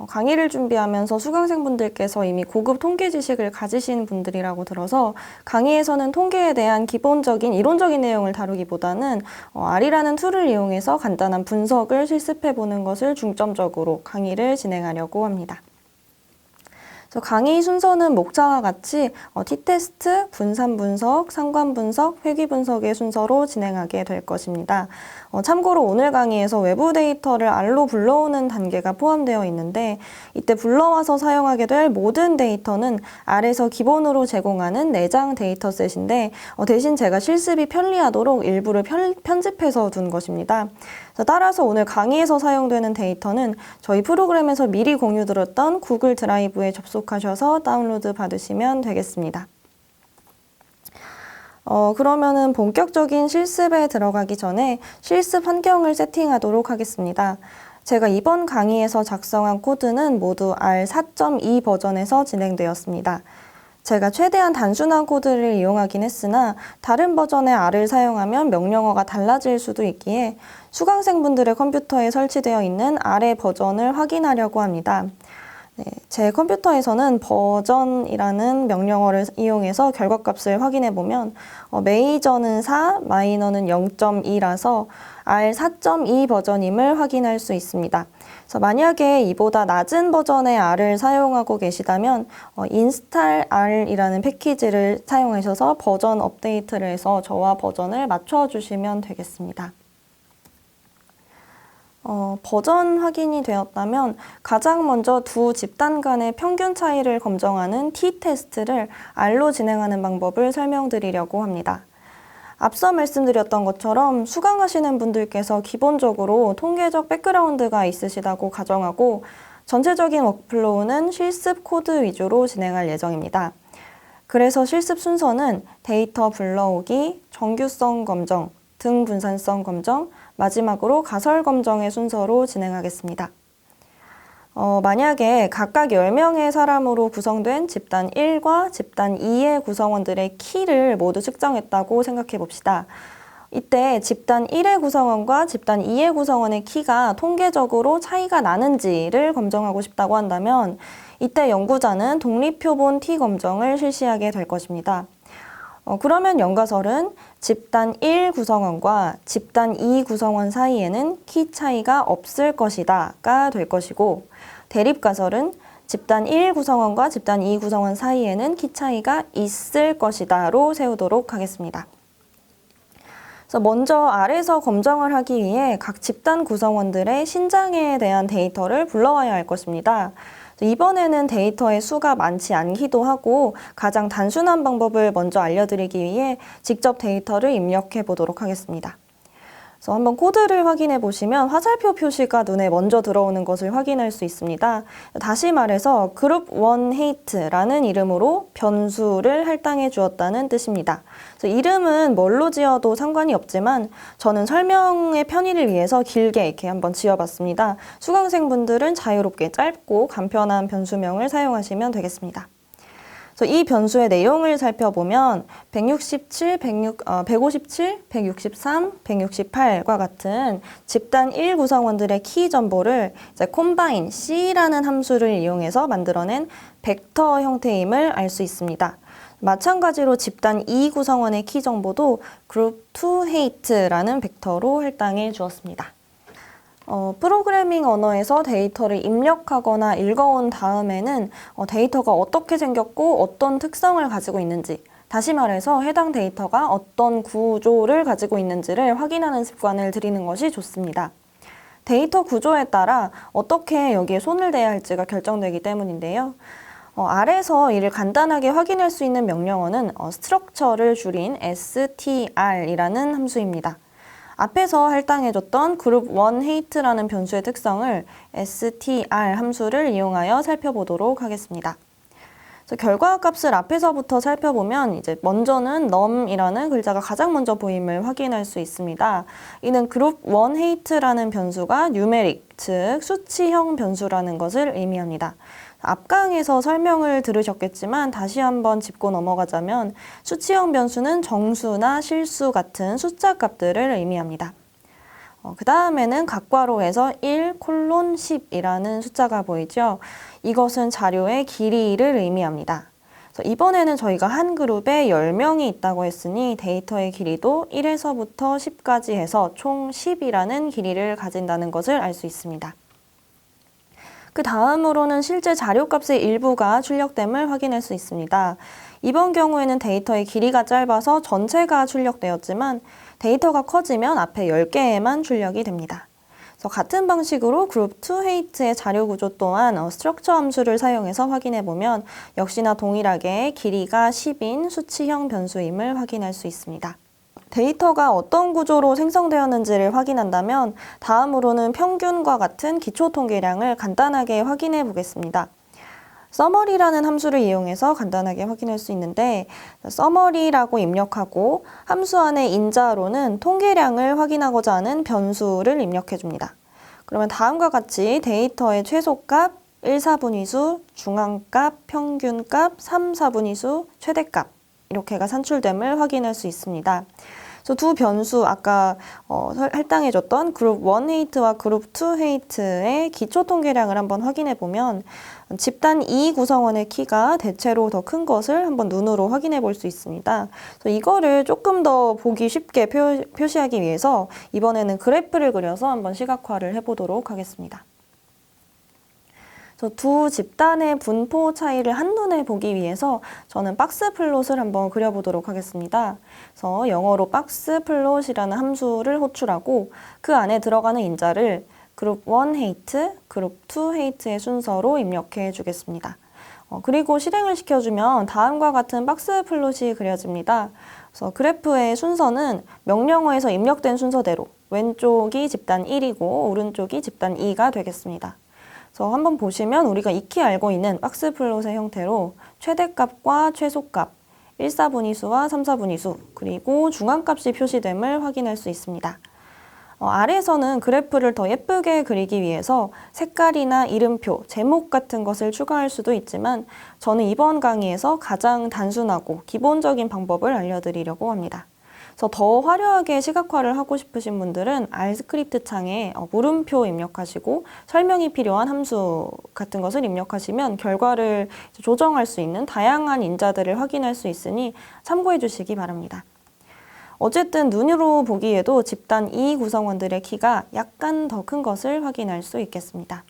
어, 강의를 준비하면서 수강생분들께서 이미 고급 통계 지식을 가지신 분들이라고 들어서 강의에서는 통계에 대한 기본적인 이론적인 내용을 다루기보다는 어, R이라는 툴을 이용해서 간단한 분석을 실습해 보는 것을 중점적으로 강의를 진행하려고 합니다. 강의 순서는 목차와 같이 어, T테스트, 분산 분석, 상관 분석, 회귀 분석의 순서로 진행하게 될 것입니다. 어, 참고로 오늘 강의에서 외부 데이터를 R로 불러오는 단계가 포함되어 있는데 이때 불러와서 사용하게 될 모든 데이터는 R에서 기본으로 제공하는 내장 데이터셋인데 어, 대신 제가 실습이 편리하도록 일부를 편, 편집해서 둔 것입니다. 따라서 오늘 강의에서 사용되는 데이터는 저희 프로그램에서 미리 공유드렸던 구글 드라이브에 접속하셔서 다운로드 받으시면 되겠습니다. 어, 그러면은 본격적인 실습에 들어가기 전에 실습 환경을 세팅하도록 하겠습니다. 제가 이번 강의에서 작성한 코드는 모두 R4.2 버전에서 진행되었습니다. 제가 최대한 단순한 코드를 이용하긴 했으나 다른 버전의 R을 사용하면 명령어가 달라질 수도 있기에 수강생분들의 컴퓨터에 설치되어 있는 R의 버전을 확인하려고 합니다. 네, 제 컴퓨터에서는 버전이라는 명령어를 이용해서 결과값을 확인해 보면 어, 메이저는 4, 마이너는 0.2라서 R4.2 버전임을 확인할 수 있습니다. 그래서 만약에 이보다 낮은 버전의 R을 사용하고 계시다면 어, install R이라는 패키지를 사용하셔서 버전 업데이트를 해서 저와 버전을 맞춰 주시면 되겠습니다. 어, 버전 확인이 되었다면 가장 먼저 두 집단 간의 평균 차이를 검정하는 t-테스트를 R로 진행하는 방법을 설명드리려고 합니다. 앞서 말씀드렸던 것처럼 수강하시는 분들께서 기본적으로 통계적 백그라운드가 있으시다고 가정하고 전체적인 워크플로우는 실습 코드 위주로 진행할 예정입니다. 그래서 실습 순서는 데이터 불러오기, 정규성 검정, 등 분산성 검정, 마지막으로 가설 검정의 순서로 진행하겠습니다. 어, 만약에 각각 10명의 사람으로 구성된 집단 1과 집단 2의 구성원들의 키를 모두 측정했다고 생각해 봅시다. 이때 집단 1의 구성원과 집단 2의 구성원의 키가 통계적으로 차이가 나는지를 검정하고 싶다고 한다면 이때 연구자는 독립표본 T 검정을 실시하게 될 것입니다. 어, 그러면 연가설은 집단 1 구성원과 집단 2 구성원 사이에는 키 차이가 없을 것이다가 될 것이고 대립가설은 집단 1 구성원과 집단 2 구성원 사이에는 키 차이가 있을 것이다로 세우도록 하겠습니다. 그래서 먼저 아래서 검정을 하기 위해 각 집단 구성원들의 신장에 대한 데이터를 불러와야 할 것입니다. 이번에는 데이터의 수가 많지 않기도 하고 가장 단순한 방법을 먼저 알려드리기 위해 직접 데이터를 입력해 보도록 하겠습니다. 그래서 한번 코드를 확인해 보시면 화살표 표시가 눈에 먼저 들어오는 것을 확인할 수 있습니다. 다시 말해서 그룹 원 헤이트라는 이름으로 변수를 할당해 주었다는 뜻입니다. 이름은 뭘로 지어도 상관이 없지만 저는 설명의 편의를 위해서 길게 이렇게 한번 지어봤습니다. 수강생분들은 자유롭게 짧고 간편한 변수명을 사용하시면 되겠습니다. 이 변수의 내용을 살펴보면 167, 106, 어, 157, 163, 168과 같은 집단 1 구성원들의 키 정보를 이제 combine C라는 함수를 이용해서 만들어낸 벡터 형태임을 알 수 있습니다. 마찬가지로 집단 2 구성원의 키 정보도 group 2 hate라는 벡터로 할당해 주었습니다. 어, 프로그래밍 언어에서 데이터를 입력하거나 읽어온 다음에는 어, 데이터가 어떻게 생겼고 어떤 특성을 가지고 있는지 다시 말해서 해당 데이터가 어떤 구조를 가지고 있는지를 확인하는 습관을 들이는 것이 좋습니다. 데이터 구조에 따라 어떻게 여기에 손을 대야 할지가 결정되기 때문인데요. 어, 아래서 이를 간단하게 확인할 수 있는 명령어는 어, structure를 줄인 str이라는 함수입니다. 앞에서 할당해줬던 그룹 1 헤이트라는 변수의 특성을 str 함수를 이용하여 살펴보도록 하겠습니다. 결과 값을 앞에서부터 살펴보면 이제 먼저는 num이라는 글자가 가장 먼저 보임을 확인할 수 있습니다. 이는 그룹 1 헤이트라는 변수가 numeric, 즉 수치형 변수라는 것을 의미합니다. 앞강에서 설명을 들으셨겠지만 다시 한번 짚고 넘어가자면 수치형 변수는 정수나 실수 같은 숫자 값들을 의미합니다. 어, 그 다음에는 각괄호에서 1 콜론 10이라는 숫자가 보이죠. 이것은 자료의 길이를 의미합니다. 이번에는 저희가 한 그룹에 10명이 있다고 했으니 데이터의 길이도 1에서부터 10까지 해서 총 10이라는 길이를 가진다는 것을 알 수 있습니다. 그 다음으로는 실제 자료값의 일부가 출력됨을 확인할 수 있습니다. 이번 경우에는 데이터의 길이가 짧아서 전체가 출력되었지만 데이터가 커지면 앞에 10개에만 출력이 됩니다. 그래서 같은 방식으로 그룹 2 헤이트의 자료 구조 또한 어, 스트럭처 함수를 사용해서 확인해 보면 역시나 동일하게 길이가 10인 수치형 변수임을 확인할 수 있습니다. 데이터가 어떤 구조로 생성되었는지를 확인한다면 다음으로는 평균과 같은 기초 통계량을 간단하게 확인해 보겠습니다. 서머리라는 함수를 이용해서 간단하게 확인할 수 있는데 서머리라고 입력하고 함수 안에 인자로는 통계량을 확인하고자 하는 변수를 입력해 줍니다. 그러면 다음과 같이 데이터의 최소값, 1, 4분위수, 중앙값, 평균값, 3, 4분위수, 최대값 이렇게가 산출됨을 확인할 수 있습니다. 그래서 두 변수 아까 어, 할당해줬던 그룹 1 헤이트와 그룹 2 헤이트의 기초 통계량을 한번 확인해 보면 집단 2 구성원의 키가 대체로 더 큰 것을 한번 눈으로 확인해 볼 수 있습니다. 그래서 이거를 조금 더 보기 쉽게 표, 표시하기 위해서 이번에는 그래프를 그려서 한번 시각화를 해보도록 하겠습니다. 두 집단의 분포 차이를 한눈에 보기 위해서 저는 박스 플롯을 한번 그려보도록 하겠습니다. 그래서 영어로 박스 플롯이라는 함수를 호출하고 그 안에 들어가는 인자를 그룹 1 헤이트, 그룹 2 헤이트의 순서로 입력해 주겠습니다. 어, 그리고 실행을 시켜주면 다음과 같은 박스 플롯이 그려집니다. 그래서 그래프의 순서는 명령어에서 입력된 순서대로 왼쪽이 집단 1이고 오른쪽이 집단 2가 되겠습니다. 그래서 한번 보시면 우리가 익히 알고 있는 박스 플롯의 형태로 최대값과 최소값, 1, 4분위수와 3, 4분위수, 그리고 중앙값이 표시됨을 확인할 수 있습니다. 어, 아래에서는 그래프를 더 예쁘게 그리기 위해서 색깔이나 이름표, 제목 같은 것을 추가할 수도 있지만 저는 이번 강의에서 가장 단순하고 기본적인 방법을 알려드리려고 합니다. 그래서 더 화려하게 시각화를 하고 싶으신 분들은 R 스크립트 창에 어, 물음표 입력하시고 설명이 필요한 함수 같은 것을 입력하시면 결과를 조정할 수 있는 다양한 인자들을 확인할 수 있으니 참고해 주시기 바랍니다. 어쨌든 눈으로 보기에도 집단 2 구성원들의 키가 약간 더 큰 것을 확인할 수 있겠습니다.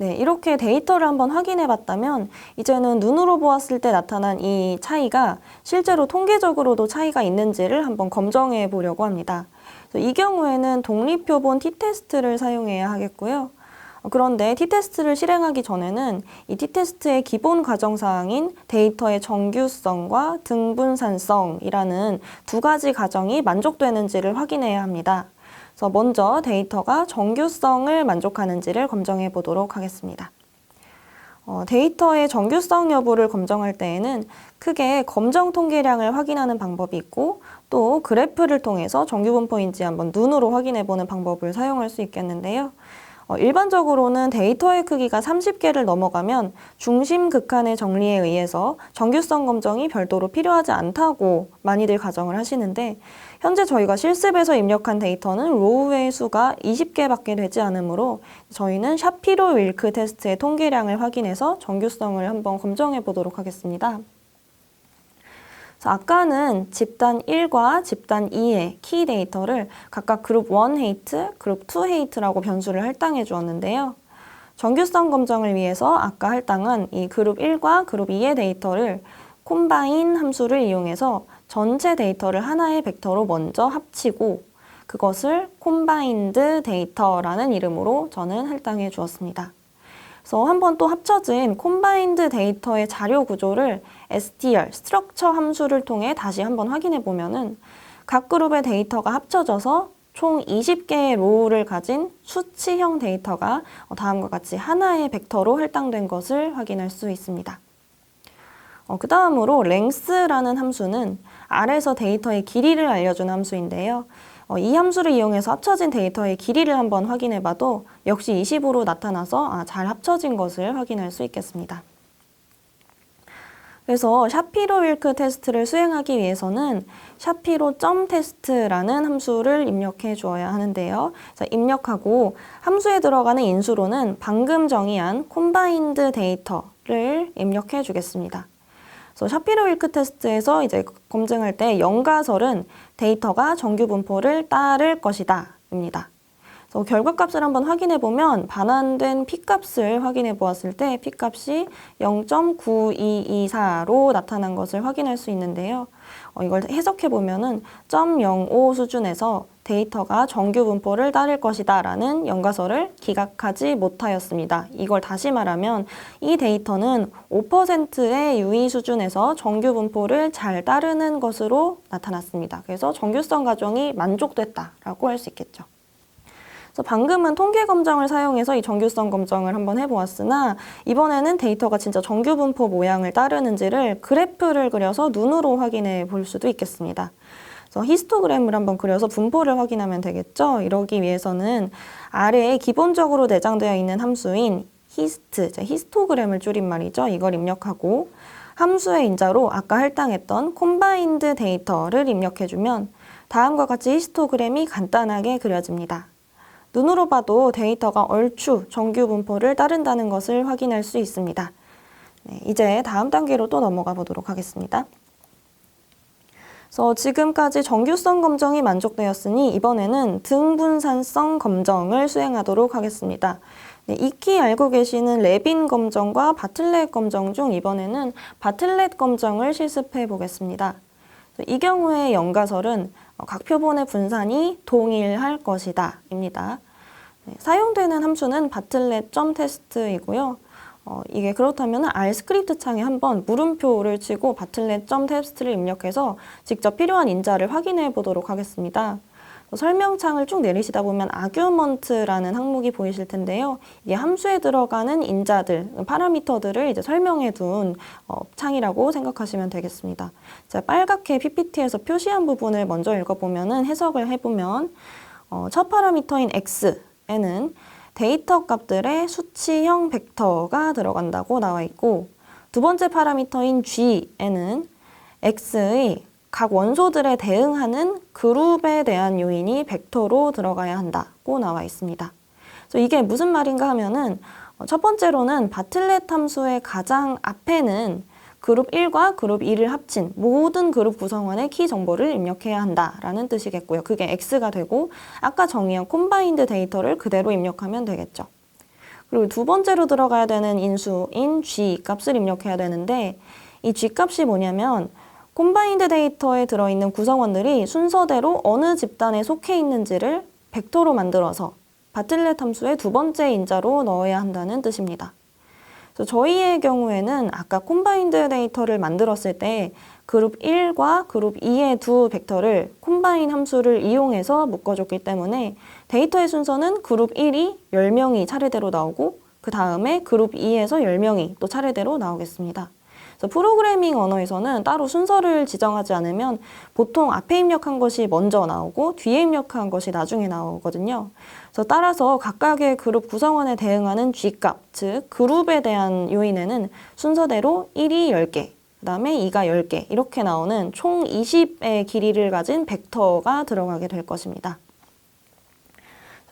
네, 이렇게 데이터를 한번 확인해 봤다면 이제는 눈으로 보았을 때 나타난 이 차이가 실제로 통계적으로도 차이가 있는지를 한번 검증해 보려고 합니다. 이 경우에는 독립표본 t-테스트를 사용해야 하겠고요. 그런데 t-테스트를 실행하기 전에는 이 t-테스트의 기본 과정사항인 데이터의 정규성과 등분산성이라는 두 가지 과정이 만족되는지를 확인해야 합니다. 그래서 먼저 데이터가 정규성을 만족하는지를 검증해 보도록 하겠습니다. 어, 데이터의 정규성 여부를 검증할 때에는 크게 검정 통계량을 확인하는 방법이 있고 또 그래프를 통해서 정규 분포인지 한번 눈으로 확인해 보는 방법을 사용할 수 있겠는데요. 어, 일반적으로는 데이터의 크기가 30개를 넘어가면 중심 극한의 정리에 의해서 정규성 검정이 별도로 필요하지 않다고 많이들 가정을 하시는데 현재 저희가 실습에서 입력한 데이터는 로우의 수가 20개밖에 되지 않으므로 저희는 샤피로 윌크 테스트의 통계량을 확인해서 정규성을 한번 검증해 보도록 하겠습니다. 아까는 집단 1과 집단 2의 키 데이터를 각각 그룹 1 헤이트, 그룹 2 헤이트라고 변수를 할당해 주었는데요. 정규성 검정을 위해서 아까 할당한 이 그룹 1과 그룹 2의 데이터를 콤바인 함수를 이용해서 전체 데이터를 하나의 벡터로 먼저 합치고 그것을 콤바인드 데이터라는 이름으로 저는 할당해 주었습니다. 그래서 한번 또 합쳐진 콤바인드 데이터의 자료 구조를 str, 스트럭처 함수를 통해 다시 한번 확인해 보면은 각 그룹의 데이터가 합쳐져서 총 20개의 로우를 가진 수치형 데이터가 다음과 같이 하나의 벡터로 할당된 것을 확인할 수 있습니다. 어, 그 다음으로 length라는 함수는 R에서 데이터의 길이를 알려준 함수인데요. 어, 이 함수를 이용해서 합쳐진 데이터의 길이를 한번 확인해 봐도 역시 20으로 나타나서 아, 잘 합쳐진 것을 확인할 수 있겠습니다. 그래서 샤피로 윌크 테스트를 수행하기 위해서는 샤피로 점 테스트라는 함수를 입력해 주어야 하는데요. 입력하고 함수에 들어가는 인수로는 방금 정의한 콤바인드 데이터를 입력해 주겠습니다. 그래서 샤피로 윌크 테스트에서 이제 검증할 때 연가설은 데이터가 정규 분포를 따를 것이다 입니다. 그래서 결과값을 한번 확인해 보면 반환된 P값을 확인해 보았을 때 P값이 0.9224로 나타난 것을 확인할 수 있는데요. 어, 이걸 해석해 보면은 0.05 수준에서 데이터가 정규 분포를 따를 것이다 라는 연가설을 기각하지 못하였습니다. 이걸 다시 말하면 이 데이터는 5%의 유의 수준에서 정규 분포를 잘 따르는 것으로 나타났습니다. 그래서 정규성 가정이 만족됐다라고 할 수 있겠죠. 방금은 통계 검정을 사용해서 이 정규성 검정을 한번 해보았으나 이번에는 데이터가 진짜 정규 분포 모양을 따르는지를 그래프를 그려서 눈으로 확인해 볼 수도 있겠습니다. 그래서 히스토그램을 한번 그려서 분포를 확인하면 되겠죠. 이러기 위해서는 아래에 기본적으로 내장되어 있는 함수인 히스트, 히스토그램을 줄인 말이죠. 이걸 입력하고 함수의 인자로 아까 할당했던 콤바인드 데이터를 입력해주면 다음과 같이 히스토그램이 간단하게 그려집니다. 눈으로 봐도 데이터가 얼추 정규 분포를 따른다는 것을 확인할 수 있습니다. 네, 이제 다음 단계로 또 넘어가 보도록 하겠습니다. 그래서 지금까지 정규성 검정이 만족되었으니 이번에는 등분산성 검정을 수행하도록 하겠습니다. 네, 익히 알고 계시는 레빈 검정과 바틀렛 검정 중 이번에는 바틀렛 검정을 실습해 보겠습니다. 이 경우의 연가설은 각 표본의 분산이 동일할 것이다 입니다. 네, 사용되는 함수는 바틀렛 점 테스트이고요. 어, 이게 그렇다면 R 스크립트 창에 한번 물음표를 치고 바틀렛 점 테스트를 입력해서 직접 필요한 인자를 확인해 보도록 하겠습니다. 설명창을 쭉 내리시다 보면 아규먼트라는 항목이 보이실 텐데요. 이게 함수에 들어가는 인자들, 파라미터들을 이제 설명해 둔 어, 창이라고 생각하시면 되겠습니다. 자, 빨갛게 PPT에서 표시한 부분을 먼저 읽어보면 해석을 해보면 어, 첫 파라미터인 x에는 데이터 값들의 수치형 벡터가 들어간다고 나와 있고 두 번째 파라미터인 g에는 x의 각 원소들에 대응하는 그룹에 대한 요인이 벡터로 들어가야 한다고 나와 있습니다. 그래서 이게 무슨 말인가 하면은 어, 첫 번째로는 바틀렛 함수의 가장 앞에는 그룹 1과 그룹 2를 합친 모든 그룹 구성원의 키 정보를 입력해야 한다라는 뜻이겠고요. 그게 X가 되고 아까 정의한 콤바인드 데이터를 그대로 입력하면 되겠죠. 그리고 두 번째로 들어가야 되는 인수인 G 값을 입력해야 되는데 이 G 값이 뭐냐면 콤바인드 데이터에 들어있는 구성원들이 순서대로 어느 집단에 속해 있는지를 벡터로 만들어서 바틀렛 함수의 두 번째 인자로 넣어야 한다는 뜻입니다. 저희의 경우에는 아까 콤바인드 데이터를 만들었을 때 그룹 1과 그룹 2의 두 벡터를 콤바인 함수를 이용해서 묶어줬기 때문에 데이터의 순서는 그룹 1이 10명이 차례대로 나오고 그 다음에 그룹 2에서 10명이 또 차례대로 나오겠습니다. 프로그래밍 언어에서는 따로 순서를 지정하지 않으면 보통 앞에 입력한 것이 먼저 나오고 뒤에 입력한 것이 나중에 나오거든요. 그래서 따라서 각각의 그룹 구성원에 대응하는 G값, 즉 그룹에 대한 요인에는 순서대로 1이 10개, 그 다음에 2가 10개 이렇게 나오는 총 20의 길이를 가진 벡터가 들어가게 될 것입니다.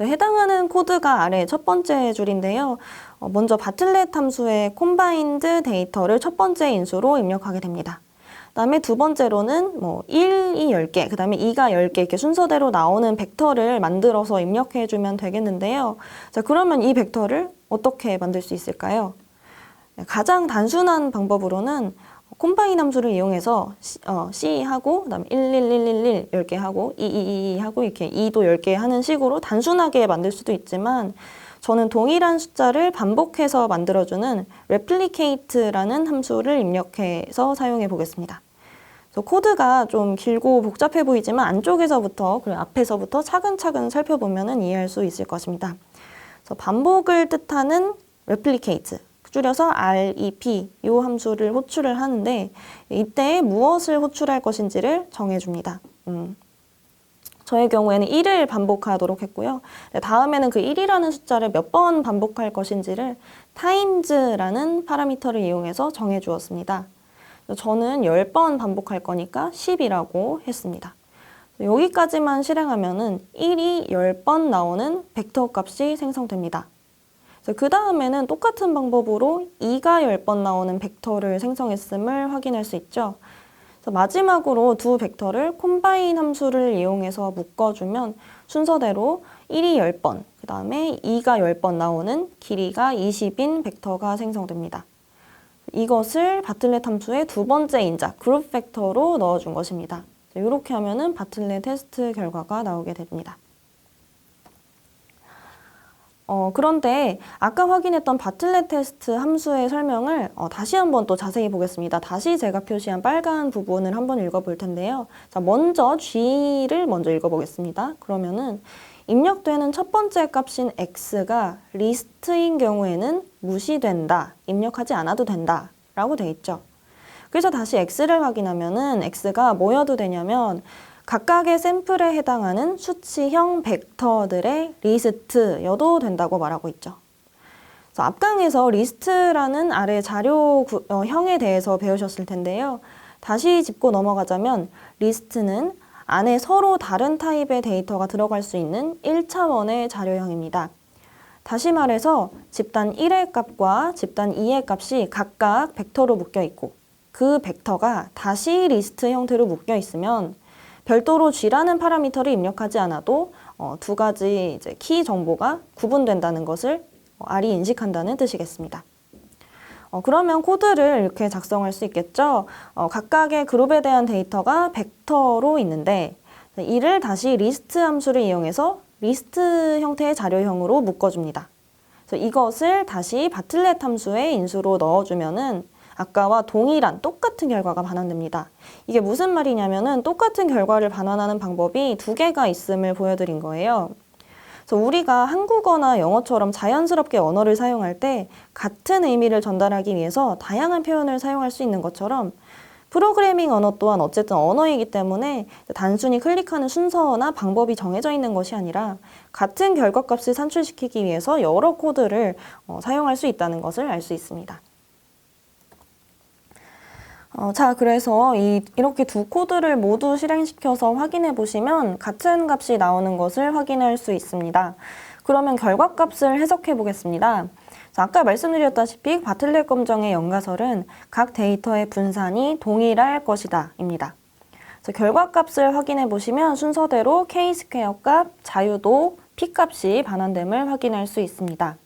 해당하는 코드가 아래 첫 번째 줄인데요. 어, 먼저 바틀렛 함수의 콤바인드 데이터를 첫 번째 인수로 입력하게 됩니다. 그다음에 두 번째로는 뭐 1이 10개, 그다음에 2가 10개 이렇게 순서대로 나오는 벡터를 만들어서 입력해 주면 되겠는데요. 자, 그러면 이 벡터를 어떻게 만들 수 있을까요? 네, 가장 단순한 방법으로는 콤바인 함수를 이용해서 C, 어, 하고 그다음에 11111 10개 하고 2222 하고 이렇게 2도 10개 하는 식으로 단순하게 만들 수도 있지만 저는 동일한 숫자를 반복해서 만들어주는 replicate라는 함수를 입력해서 사용해 보겠습니다. 코드가 좀 길고 복잡해 보이지만 안쪽에서부터 그리고 앞에서부터 차근차근 살펴보면 이해할 수 있을 것입니다. 그래서 반복을 뜻하는 replicate 줄여서 REP 이 함수를 호출을 하는데 이때 무엇을 호출할 것인지를 정해줍니다. 음. 저의 경우에는 1을 반복하도록 했고요. 네, 다음에는 그 1이라는 숫자를 몇 번 반복할 것인지를 times라는 파라미터를 이용해서 정해 주었습니다. 저는 10번 반복할 거니까 10이라고 했습니다. 여기까지만 실행하면은 1이 10번 나오는 벡터 값이 생성됩니다. 그 다음에는 똑같은 방법으로 2가 10번 나오는 벡터를 생성했음을 확인할 수 있죠. 마지막으로 두 벡터를 콤바인 함수를 이용해서 묶어주면 순서대로 1이 10번, 그 다음에 2가 10번 나오는 길이가 20인 벡터가 생성됩니다. 이것을 바틀렛 함수의 두 번째 인자 그룹 벡터로 넣어준 것입니다. 이렇게 하면은 바틀렛 테스트 결과가 나오게 됩니다. 어, 그런데 아까 확인했던 바틀렛 테스트 함수의 설명을 어, 다시 한번 또 자세히 보겠습니다. 다시 제가 표시한 빨간 부분을 한번 읽어볼 텐데요. 자, 먼저 G를 먼저 읽어보겠습니다. 그러면은 입력되는 첫 번째 값인 x가 리스트인 경우에는 무시된다, 입력하지 않아도 된다 라고 돼 있죠. 그래서 다시 x를 확인하면은 x가 뭐여도 되냐면 각각의 샘플에 해당하는 수치형 벡터들의 리스트여도 된다고 말하고 있죠. 앞강에서 리스트라는 아래 자료형에 대해서 배우셨을 텐데요. 다시 짚고 넘어가자면 리스트는 안에 서로 다른 타입의 데이터가 들어갈 수 있는 1차원의 자료형입니다. 다시 말해서 집단 1의 값과 집단 2의 값이 각각 벡터로 묶여 있고 그 벡터가 다시 리스트 형태로 묶여 있으면 별도로 G라는 파라미터를 입력하지 않아도 어, 두 가지 이제 키 정보가 구분된다는 것을 어, R이 인식한다는 뜻이겠습니다. 어, 그러면 코드를 이렇게 작성할 수 있겠죠. 어, 각각의 그룹에 대한 데이터가 벡터로 있는데 이를 다시 리스트 함수를 이용해서 리스트 형태의 자료형으로 묶어줍니다. 그래서 이것을 다시 바틀렛 함수의 인수로 넣어주면은 아까와 동일한 똑같은 결과가 반환됩니다. 이게 무슨 말이냐면은 똑같은 결과를 반환하는 방법이 두 개가 있음을 보여드린 거예요. 그래서 우리가 한국어나 영어처럼 자연스럽게 언어를 사용할 때 같은 의미를 전달하기 위해서 다양한 표현을 사용할 수 있는 것처럼 프로그래밍 언어 또한 어쨌든 언어이기 때문에 단순히 클릭하는 순서나 방법이 정해져 있는 것이 아니라 같은 결과값을 산출시키기 위해서 여러 코드를 어, 사용할 수 있다는 것을 알 수 있습니다. 어, 자, 그래서 이, 이렇게 두 코드를 모두 실행시켜서 확인해 보시면 같은 값이 나오는 것을 확인할 수 있습니다. 그러면 결과값을 해석해 보겠습니다. 자, 아까 말씀드렸다시피 바틀렛 검정의 연가설은 각 데이터의 분산이 동일할 것이다 입니다. 결과값을 확인해 보시면 순서대로 k-스퀘어 값, 자유도, p 값이 반환됨을 확인할 수 있습니다.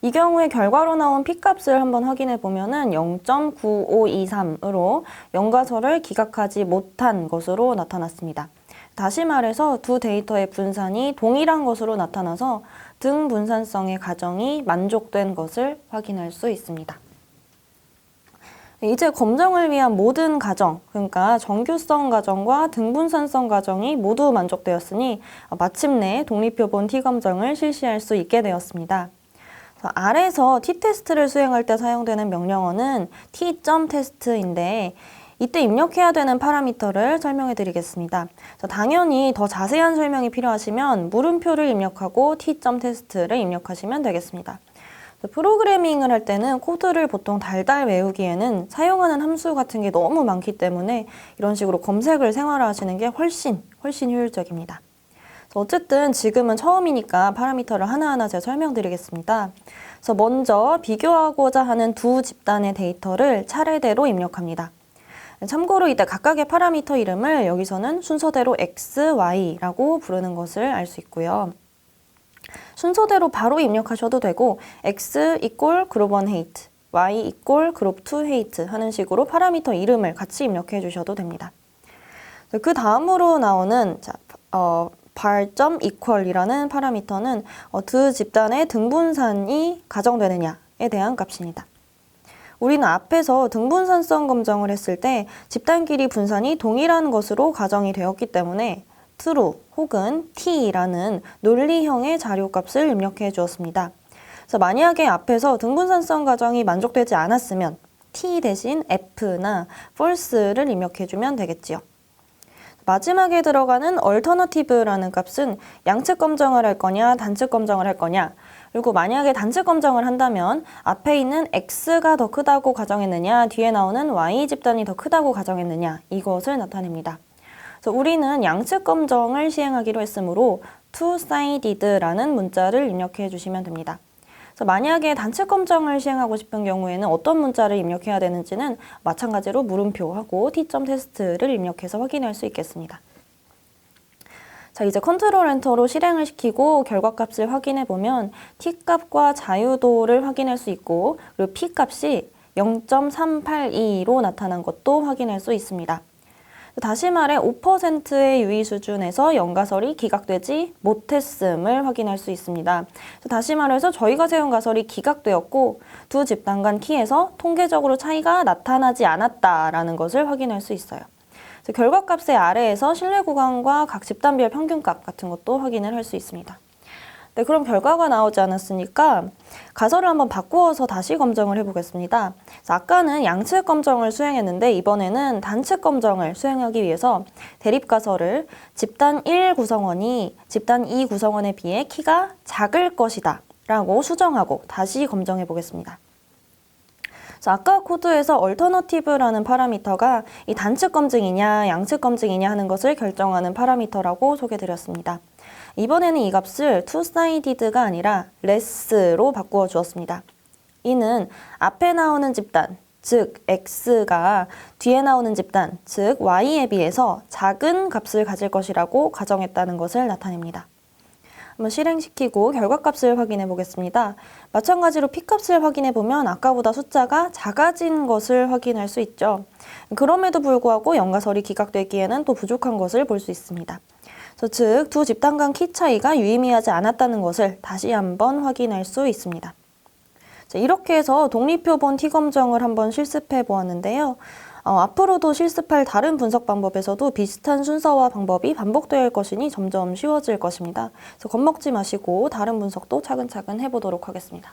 이 경우에 결과로 나온 P값을 한번 확인해 보면은 0.9523으로 연가설을 기각하지 못한 것으로 나타났습니다. 다시 말해서 두 데이터의 분산이 동일한 것으로 나타나서 등 분산성의 가정이 만족된 것을 확인할 수 있습니다. 이제 검정을 위한 모든 가정, 그러니까 정규성 가정과 등분산성 가정이 모두 만족되었으니 마침내 독립표본 T검정을 실시할 수 있게 되었습니다. 아래에서 t-테스트를 수행할 때 사용되는 명령어는 t.test인데 이때 입력해야 되는 파라미터를 설명해 드리겠습니다. 당연히 더 자세한 설명이 필요하시면 물음표를 입력하고 t.test를 입력하시면 되겠습니다. 프로그래밍을 할 때는 코드를 보통 달달 외우기에는 사용하는 함수 같은 게 너무 많기 때문에 이런 식으로 검색을 생활화하시는 게 훨씬 훨씬 효율적입니다. 어쨌든 지금은 처음이니까 파라미터를 하나하나 제가 설명드리겠습니다. 그래서 먼저 비교하고자 하는 두 집단의 데이터를 차례대로 입력합니다. 참고로 이때 각각의 파라미터 이름을 여기서는 순서대로 x, y라고 부르는 것을 알 수 있고요. 순서대로 바로 입력하셔도 되고 x 이꼴 그룹 1 헤이트, y 이꼴 그룹 2 헤이트 하는 식으로 파라미터 이름을 같이 입력해 주셔도 됩니다. 그 다음으로 나오는 자, 어, 발점 equal이라는 파라미터는 어, 두 집단의 등분산이 가정되느냐에 대한 값입니다. 우리는 앞에서 등분산성 검정을 했을 때 집단끼리 분산이 동일한 것으로 가정이 되었기 때문에 true 혹은 t라는 논리형의 자료값을 입력해 주었습니다. 그래서 만약에 앞에서 등분산성 가정이 만족되지 않았으면 t 대신 f나 false를 입력해 주면 되겠지요. 마지막에 들어가는 alternative라는 값은 양측 검정을 할 거냐 단측 검정을 할 거냐 그리고 만약에 단측 검정을 한다면 앞에 있는 x가 더 크다고 가정했느냐, 뒤에 나오는 y 집단이 더 크다고 가정했느냐 이것을 나타냅니다. 그래서 우리는 양측 검정을 시행하기로 했으므로 two-sided라는 문자를 입력해 주시면 됩니다. 그래서 만약에 단측 검정을 시행하고 싶은 경우에는 어떤 문자를 입력해야 되는지는 마찬가지로 물음표하고 t.점 테스트를 입력해서 확인할 수 있겠습니다. 자, 이제 컨트롤 엔터로 실행을 시키고 결과값을 확인해 보면 t 값과 자유도를 확인할 수 있고 그리고 p 값이 0.382로 나타난 것도 확인할 수 있습니다. 다시 말해 5%의 유의 수준에서 연가설이 기각되지 못했음을 확인할 수 있습니다. 다시 말해서 저희가 세운 가설이 기각되었고 두 집단 간 키에서 통계적으로 차이가 나타나지 않았다라는 것을 확인할 수 있어요. 결과값의 아래에서 신뢰 구간과 각 집단별 평균값 같은 것도 확인을 할 수 있습니다. 네, 그럼 결과가 나오지 않았으니까 가설을 한번 바꾸어서 다시 검정을 해보겠습니다. 아까는 양측 검정을 수행했는데 이번에는 단측 검정을 수행하기 위해서 대립 가설을 집단 1 구성원이 집단 2 구성원에 비해 키가 작을 것이다 라고 수정하고 다시 검정해 보겠습니다. 자, 아까 코드에서 얼터너티브라는 파라미터가 이 단측 검증이냐 양측 검증이냐 하는 것을 결정하는 파라미터라고 소개드렸습니다. 이번에는 이 값을 two-sided가 아니라 less로 바꾸어 주었습니다. 이는 앞에 나오는 집단, 즉 x가 뒤에 나오는 집단, 즉 y에 비해서 작은 값을 가질 것이라고 가정했다는 것을 나타냅니다. 한번 실행시키고 결과값을 확인해 보겠습니다. 마찬가지로 p값을 확인해 보면 아까보다 숫자가 작아진 것을 확인할 수 있죠. 그럼에도 불구하고 연가설이 기각되기에는 또 부족한 것을 볼 수 있습니다. 즉, 두 집단 간 키 차이가 유의미하지 않았다는 것을 다시 한번 확인할 수 있습니다. 자, 이렇게 해서 독립표본 T 검정을 한번 실습해 보았는데요. 어, 앞으로도 실습할 다른 분석 방법에서도 비슷한 순서와 방법이 반복될 것이니 점점 쉬워질 것입니다. 그래서 겁먹지 마시고 다른 분석도 차근차근 해보도록 하겠습니다.